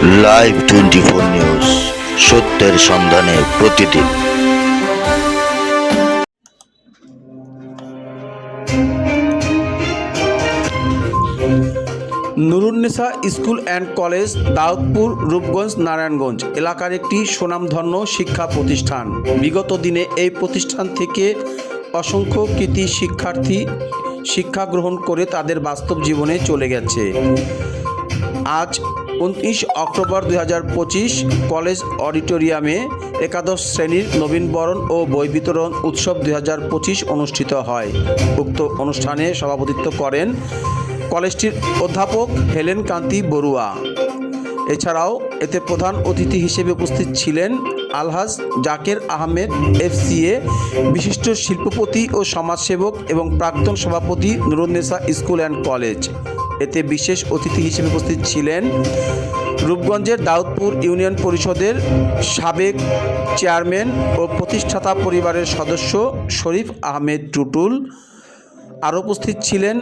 Live twenty four news সত্যের সন্ধানে প্রতিদিন। Nurunnesa school and college, Daudpur, Rupganj, Narayanganj এলাকার একটি সুনামধন্য শিক্ষা প্রতিষ্ঠান। বিগত দিনে এই প্রতিষ্ঠান থেকে অসংখ্য কৃতি শিক্ষার্থী শিক্ষা গ্রহণ করে তাদের বাস্তব জীবনে চলে গেছে। আজ উনত্রিশ অক্টোবর দুই হাজার পঁচিশ কলেজ অডিটোরিয়ামে একাদশ শ্রেণির নবীনবরণ ও বই বিতরণ উৎসব দু হাজার পঁচিশ অনুষ্ঠিত হয়। উক্ত অনুষ্ঠানে সভাপতিত্ব করেন কলেজটির অধ্যাপক হেলেন কান্তি বড়ুয়া। এছাড়াও এতে প্রধান অতিথি হিসেবে উপস্থিত ছিলেন আলহাজ জাকের আহমেদ এফসিএ, বিশিষ্ট শিল্পপতি ও সমাজসেবক এবং প্রাক্তন সভাপতি নুরুন্নেসা স্কুল অ্যান্ড কলেজ। এতে বিশেষ অতিথি হিসেবে উপস্থিত ছিলেন রূপগঞ্জের দাউদপুর ইউনিয়ন পরিষদের সাবেক চেয়ারম্যান ও প্রতিষ্ঠাতা পরিবারের সদস্য শরীফ আহমেদ টুটুল। আরও উপস্থিত ছিলেন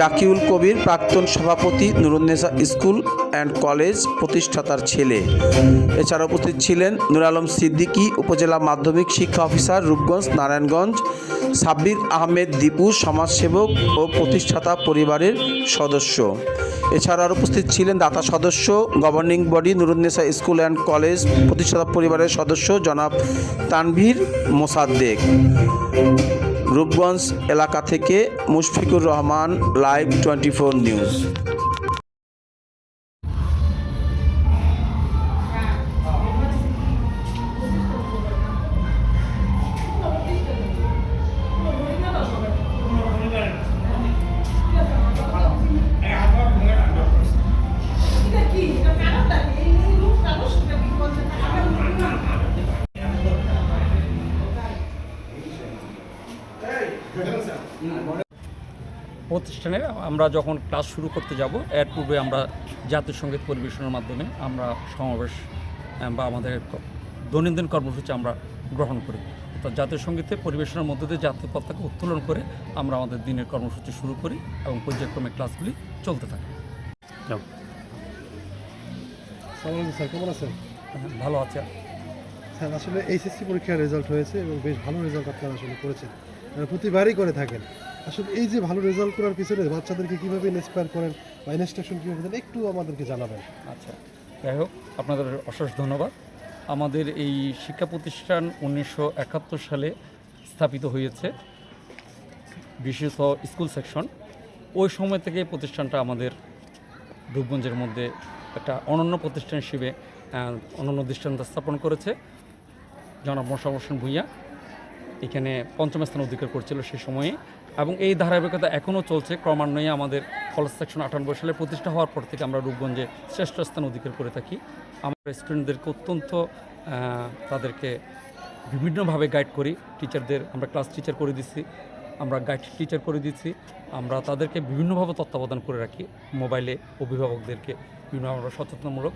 জাকিউল কবির, প্রাক্তন সভাপতি নুরুন্নেসা স্কুল অ্যান্ড কলেজ প্রতিষ্ঠাতার ছেলে। এছাড়া উপস্থিত ছিলেন নুর আলম সিদ্দিকী, উপজেলা মাধ্যমিক শিক্ষা অফিসার রূপগঞ্জ, নারায়ণগঞ্জ সাব্বির আহমেদ দীপু সমাজসেবক ও প্রতিষ্ঠাতা পরিবারের সদস্য। এছাড়া আর উপস্থিত ছিলেন দাতা সদস্য governing body Nurunnesa school and college, প্রতিষ্ঠাতা পরিবারের সদস্য জনাব তানভীর মোসাদ্দেক। রূপগঞ্জ এলাকা থেকে Mushfiqur Rahman live twenty four news প্রতিষ্ঠানে আমরা যখন ক্লাস শুরু করতে যাব এর পূর্বে আমরা জাতীয় সংগীত পরিবেশনের মাধ্যমে আমরা সমাবেশ বা আমাদের দৈনন্দিন কর্মসূচি আমরা গ্রহণ করি। তো জাতীয় সঙ্গীতে পরিবেশনের মধ্য দিয়ে জাতীয় পতাকা উত্তোলন করে আমরা আমাদের দিনের কর্মসূচি শুরু করি এবং পর্যায়ক্রমে ক্লাসগুলি চলতে থাকে। স্যার কেমন আছেন? হ্যাঁ, ভালো আছে। স্যার আসলে এইচএসসি পরীক্ষার রেজাল্ট হয়েছে এবং বেশ ভালো রেজাল্ট আপনারা আসলে করেছেন। প্রতিবারই করে থাকেন। আসলে এই যে ভালো রেজাল্ট করার পিছনে বাচ্চাদেরকে কীভাবে ইন্সপায়ার করেন বা ইনস্ট্রাকশন কীভাবে দেন, একটু আমাদেরকে জানাবেন। আচ্ছা যাই হোক, আপনাদের অশেষ ধন্যবাদ। আমাদের এই শিক্ষা প্রতিষ্ঠান উনিশশো একাত্তর সালে স্থাপিত হয়েছে, বিশেষত স্কুল সেকশন। ওই সময় থেকে প্রতিষ্ঠানটা আমাদের রূপগঞ্জের মধ্যে একটা অনন্য প্রতিষ্ঠান হিসেবে অনন্য দৃষ্টান্ত স্থাপন করেছে। জনাব মশা ভূঁইয়া এখানে পঞ্চম স্থান অধিকার করছিল সে সময়ে। এবং এই ধারাবাহিকতা এখনও চলছে। ক্রমান্বয়ে আমাদের কলেজ সেকশন আটানব্বই সালে প্রতিষ্ঠা হওয়ার পর থেকে আমরা রূপগঞ্জে শ্রেষ্ঠ স্থান অধিকার করে থাকি। আমরা স্টুডেন্টদেরকে অত্যন্ত তাদেরকে বিভিন্নভাবে গাইড করি। টিচারদের আমরা ক্লাস টিচার করে দিচ্ছি। আমরা গাইড টিচার করে দিচ্ছি। আমরা তাদেরকে বিভিন্নভাবে তত্ত্বাবধান করে রাখি। মোবাইলে অভিভাবকদেরকে বিভিন্ন আমরা সচেতনমূলক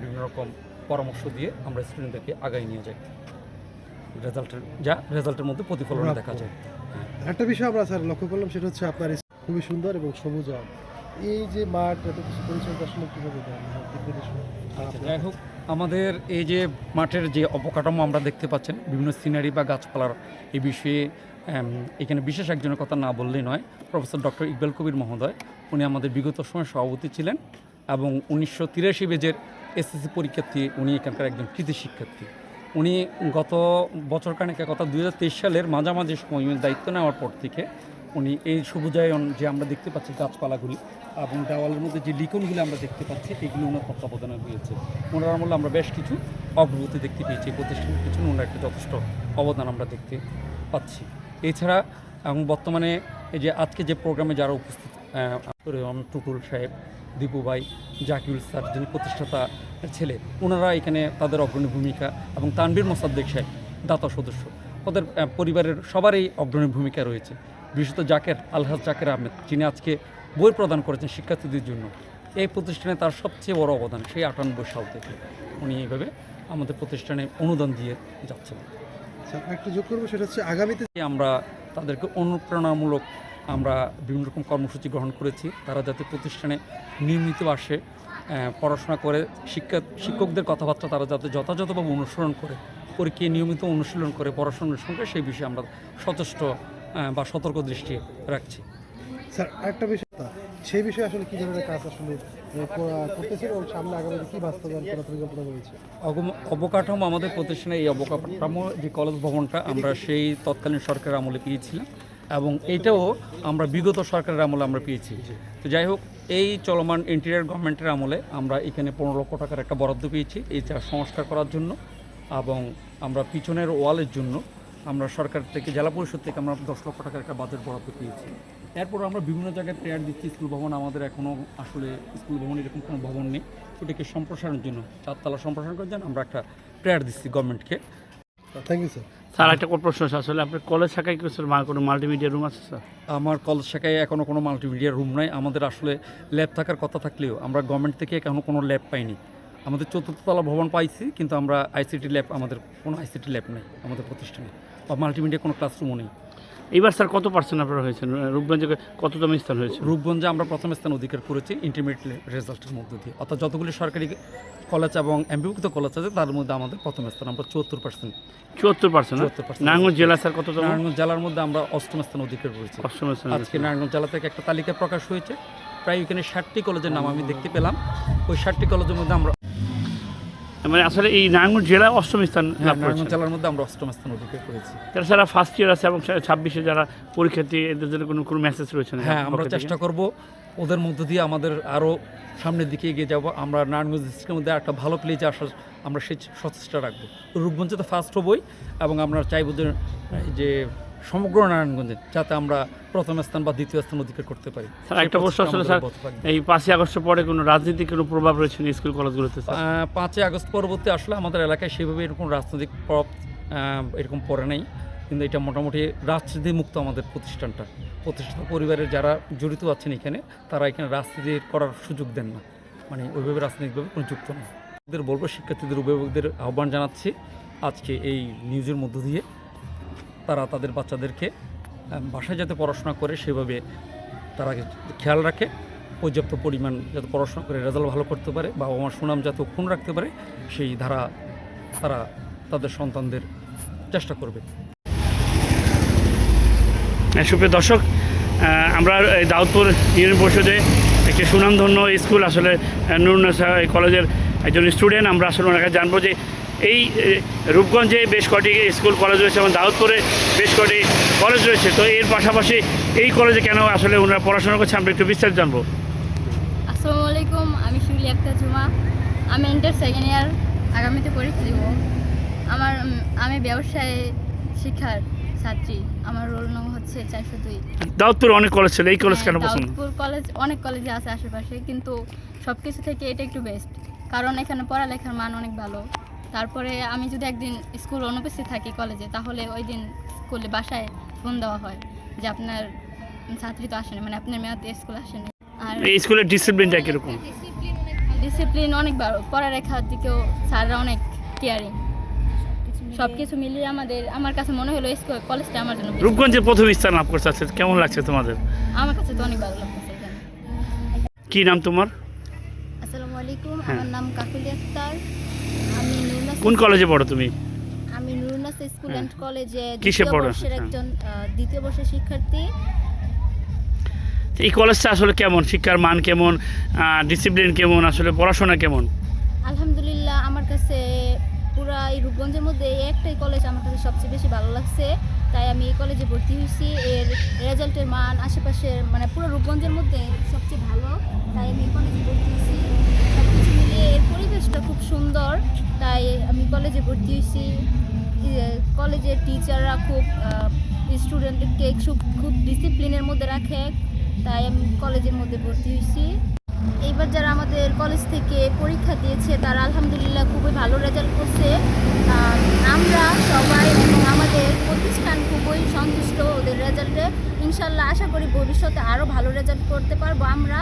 বিভিন্ন রকম পরামর্শ দিয়ে আমরা স্টুডেন্টদেরকে আগায় নিয়ে যাই। রেজাল্টের যা রেজাল্টের মধ্যে প্রতিফলন দেখা যায়। একটা বিষয় আমরা স্যার লক্ষ্য করলাম সেটা হচ্ছে আপনার খুবই সুন্দর এবং সবুজ। এই যে মাঠ এত কিছু পরিচর্যা আসলে কীভাবে আচ্ছা, যাই হোক আমাদের এই যে মাঠের যে অবকাঠামো আমরা দেখতে পাচ্ছেন বিভিন্ন সিনারি বা গাছপালার এই বিষয়ে এখানে বিশেষ একজনের কথা না বললেই নয় প্রফেসর ডক্টর ইকবাল কবির মহোদয়। উনি আমাদের বিগত সময় সভাপতি ছিলেন এবং উনিশশো তিরাশি বেজের এসএসসি পরীক্ষার্থী উনি এখানকার একজন কৃতি শিক্ষার্থী। উনি গত বছর কানেকের কথা দু হাজার তেইশ সালের মাঝামাঝি সময় দায়িত্ব নেওয়ার পর থেকে উনি এই সবুজায়ন যে আমরা দেখতে পাচ্ছি গাছপালাগুলি এবং দেওয়ালের মধ্যে যে লিখনগুলি আমরা দেখতে পাচ্ছি, এগুলি ওনার তত্ত্বাবধানে হয়েছে ওনার আমলে আমরা বেশ কিছু অগ্রগতি দেখতে পেয়েছি প্রতিষ্ঠানের পিছনে ওনার একটা যথেষ্ট অবদান আমরা দেখতে পাচ্ছি। এছাড়া এবং বর্তমানে এই যে আজকে যে প্রোগ্রামে যারা উপস্থিত টুটুল সাহেব দীপু ভাই জাকিউল স্যার যিনি প্রতিষ্ঠাতা ছেলে ওনারা এখানে তাদের অগ্রণী ভূমিকা এবং তানবীর মোসাদ্দেক সাহেব দাতা সদস্য। ওদের পরিবারের সবারই অগ্রণী ভূমিকা রয়েছে। বিশেষত জাকের আলহাজ জাকের আহমেদ যিনি আজকে বই প্রদান করেছেন শিক্ষার্থীদের জন্য। এই প্রতিষ্ঠানে তার সবচেয়ে বড় অবদান সেই আটানব্বই সাল থেকে। উনি এইভাবে আমাদের প্রতিষ্ঠানে অনুদান দিয়ে যাচ্ছেন। স্যার একটু যোগ করব সেটা হচ্ছে আগামীতে আমরা তাদেরকে অনুপ্রেরণামূলক আমরা বিভিন্ন রকম কর্মসূচি গ্রহণ করেছি। তারা যাতে প্রতিষ্ঠানে নিয়মিত আসে পড়াশোনা করে শিক্ষা শিক্ষকদের কথাবার্তা তারা যাতে যথাযথভাবে অনুসরণ করে পরীক্ষায় নিয়মিত অনুশীলন করে পড়াশোনার সঙ্গে সেই বিষয়ে আমরা সচেষ্ট বা সতর্ক দৃষ্টি রাখছি। স্যার আরেকটা বিষয় সেই বিষয়ে আসলে কি ধরনের কাজ আসলে আহ, এবং সামনে আগামী কি বাস্তবায়ন করার পরিকল্পনা রয়েছে? অবকাঠামো আমাদের প্রতিষ্ঠানে এই অবকাঠামো যে কলেজ ভবনটা আমরা সেই তৎকালীন সরকারের আমলে পেয়েছিলাম। এবং এইটাও আমরা বিগত সরকারের আমলে আমরা পেয়েছি। তো যাই হোক, এই চলমান ইন্টেরিয়ার গভর্নমেন্টের আমলে আমরা এখানে পনেরো লক্ষ টাকার একটা বরাদ্দ পেয়েছি এই এইটা সংস্কার করার জন্য এবং আমরা পিছনের ওয়ালের জন্য আমরা সরকার থেকে, জেলা পরিষদ থেকে আমরা দশ লক্ষ টাকার একটা বাজেট বরাদ্দ পেয়েছি। এরপর আমরা বিভিন্ন জায়গায় প্রেয়ার দিচ্ছি, স্কুল ভবন আমাদের এখনও আসলে স্কুল ভবন এরকম কোনো ভবন নেই। এটাকে সম্প্রসারণের জন্য, চারতলা সম্প্রসারণ করার জন্য আমরা একটা প্রেয়ার দিচ্ছি গভর্নমেন্টকে থ্যাংক ইউ স্যার স্যার একটা প্রশ্ন আসলে আপনার কলেজ শাখায় কি স্যার কোনো মাল্টিমিডিয়া রুম আছে, স্যার? আমার কলেজ শাখায় এখনও কোনো মাল্টিমিডিয়া রুম নাই। আমাদের আসলে ল্যাব থাকার কথা থাকলেও আমরা গভর্নমেন্ট থেকে এখনও কোনো ল্যাব পাইনি। আমাদের চতুর্থতলা ভবন পাইছি, কিন্তু আমরা আইসিটি ল্যাব আমাদের কোনো আইসিটি ল্যাব নেই, আমাদের প্রতিষ্ঠানে। বা মাল্টিমিডিয়া কোনো ক্লাসরুমও নেই। এইবার স্যার কত পার্সেন্ট আপনারা হয়েছেন? রূপগঞ্জে কততম স্থান হয়েছে? রূপগঞ্জে আমরা প্রথম স্থান অধিকার করেছি ইন্টারমিডিয়েট রেজাল্টের মধ্য দিয়ে। অর্থাৎ যতগুলি সরকারি কলেজ এবং এমবিভুক্ত কলেজ আছে তার মধ্যে আমাদের প্রথম স্থান আমরা চুয়াত্তর পার্সেন্ট চুয়াত্তর পার্সেন্ট 74% নারায়ণগঞ্জ জেলা স্যার কততম? নারায়ণগঞ্জ জেলার মধ্যে আমরা অষ্টম স্থান অধিকার করেছি। অষ্টম স্থান আজকে নারায়ণগঞ্জ জেলা থেকে একটা তালিকা প্রকাশ হয়েছে। প্রায় এখানে ষাটটি কলেজের নাম আমি দেখতে পেলাম। ওই ষাটটি কলেজের মধ্যে আমরা মানে আসলে এই নারায়ণগঞ্জ জেলা অষ্টম স্থান হ্যাঁ, লাভ করেছে জেলার মধ্যে আমরা অষ্টম স্থান অধিকার করেছি। তারা যারা ফার্স্ট ইয়ার আছে এবং ছাব্বিশে যারা পরীক্ষার্থী এদের জন্য কোনো কোনো মেসেজ রয়েছে না হ্যাঁ আমরা চেষ্টা করব ওদের মধ্য দিয়ে আমাদের আরও সামনের দিকে এগিয়ে যাব। আমরা নারায়ণগঞ্জ ডিস্ট্রিক্টের মধ্যে একটা ভালো প্লেজে আসার আমরা সেই সচেষ্টা রাখব। রূপগঞ্জে তো ফার্স্ট হবই এবং আমরা চাইব যে সমগ্র নারায়ণগঞ্জে যাতে আমরা প্রথম স্থান বা দ্বিতীয় স্থান অধিকার করতে পারি। স্যার একটা প্রশ্ন আসলে স্যার এই পাঁচই আগস্টের পরে কোনো রাজনীতিক কোনো প্রভাব রয়েছে না স্কুল কলেজগুলোতে পাঁচই আগস্ট পরবর্তী আসলে আমাদের এলাকায় সেভাবে এরকম রাজনৈতিক প্রভাব এরকম পড়ে নাই। কিন্তু এটা মোটামুটি রাজনীতি মুক্ত আমাদের প্রতিষ্ঠানটা। প্রতিষ্ঠিত পরিবারের যারা জড়িত আছেন এখানে তারা এখানে রাজনীতি করার সুযোগ দেন না। মানে ওইভাবে রাজনৈতিকভাবে কোনো যুক্ত ওদের বলব শিক্ষার্থীদের অভিভাবকদের আহ্বান জানাচ্ছি আজকে এই নিউজের মধ্য দিয়ে। তারা তাদের বাচ্চাদেরকে বাসায় যাতে পড়াশোনা করে সেভাবে তারা খেয়াল রাখে পর্যাপ্ত পরিমাণ যাতে পড়াশোনা করে রেজাল্ট ভালো করতে পারে বাবা মার সুনাম যাতে খুন রাখতে পারে সেই ধারা তারা তাদের সন্তানদের চেষ্টা করবে। হ্যাঁ, সুপ্রিয় দর্শক আমরা এই দাউদপুর ইউনিয়ন পরিষদে একটি সুনামধন্য স্কুল আসলে নুরুন্নেসা কলেজের একজন স্টুডেন্ট আমরা আসলে ওনার কাছে জানব যে এই রূপগঞ্জে বেশ কটি স্কুল কলেজ রয়েছে এবং দাউদপুরে বেশ কটি কলেজ রয়েছে। তো এর পাশাপাশি এই কলেজে কেন আসলে ওনারা পড়াশোনা করছে আমরা একটু বিস্তারিত জানব। আসসালামু আলাইকুম আমি শিউলি আক্তার জুমা। আমি ইন্টার সেকেন্ড ইয়ার আগামীতে পরীক্ষা দিব। আমার আমি ব্যবসায় শিক্ষার ছাত্রী। আমার রোল নম্বর হচ্ছে চারশো দুই। দাউদপুর অনেক কলেজ ছিল এই কলেজ কেন পছন্দ? দাউদপুর কলেজ অনেক কলেজে আছে আশেপাশে কিন্তু সব কিছু থেকে এটা একটু বেস্ট কারণ এখানে পড়ালেখার মান অনেক ভালো। তারপরে আমি যদি একদিন স্কুল অনুপস্থিত থাকি কলেজে তাহলে ওই দিন স্কুলে বাসায় ফোন দেওয়া হয় যে আপনার ছাত্রী তো আসেনি মানে আপনার মেয়াদ স্কুল আসেনি। আর স্কুলের ডিসিপ্লিনটা কীরকম? ডিসিপ্লিন অনেক ভালো পড়ালেখার দিকেও স্যাররা অনেক কেয়ারিং সব কিছু মিলিয়ে আমাদের আমার কাছে মনে হলো স্কুল কলেজটা আমার জন্য। রূপগঞ্জে প্রথম স্থান লাভ করছে আজকে কেমন লাগছে তোমাদের? আমার কাছে তো অনেক ভালো এখানে। কি নাম তোমার? আসসালামু আলাইকুম হ্যাঁ। আমার নাম কাকুলি আক্তার। কোন কলেজে পড়ো তুমি? আমি নুরনাস স্কুল অ্যান্ড কলেজে হ্যাঁ। কিসে পড়ো? বর্ষের হ্যাঁ। একজন দ্বিতীয় বর্ষের শিক্ষার্থী। এই কলেজটা আসলে কেমন? শিক্ষার মান কেমন? ডিসিপ্লিন কেমন? আসলে পড়াশোনা কেমন? আলহামদুলিল্লাহ আমার কাছে পুরা এই রূপগঞ্জের মধ্যে এই একটাই কলেজ আমার কাছে সবচেয়ে বেশি ভালো লাগছে। তাই আমি এই কলেজে ভর্তি হয়েছি। এর রেজাল্টের মান আশেপাশের মানে পুরো রূপগঞ্জের মধ্যে সবচেয়ে ভালো। তাই আমি এই কলেজে ভর্তি হয়েছি। এর পরিবেশটা খুব সুন্দর। তাই আমি কলেজে ভর্তি হয়েছি। কলেজের টিচাররা খুব স্টুডেন্টকে খুব খুব ডিসিপ্লিনের মধ্যে রাখে। তাই আমি কলেজের মধ্যে ভর্তি হয়েছি। এইবার যারা আমাদের কলেজ থেকে পরীক্ষা দিয়েছে, তারা আলহামদুলিল্লাহ খুবই ভালো রেজাল্ট করছে। আমরা সবাই এবং আমাদের প্রতিষ্ঠান খুবই সন্তুষ্ট ওদের রেজাল্টে ইনশাল্লাহ আশা করি ভবিষ্যতে আরও ভালো রেজাল্ট করতে পারব আমরা।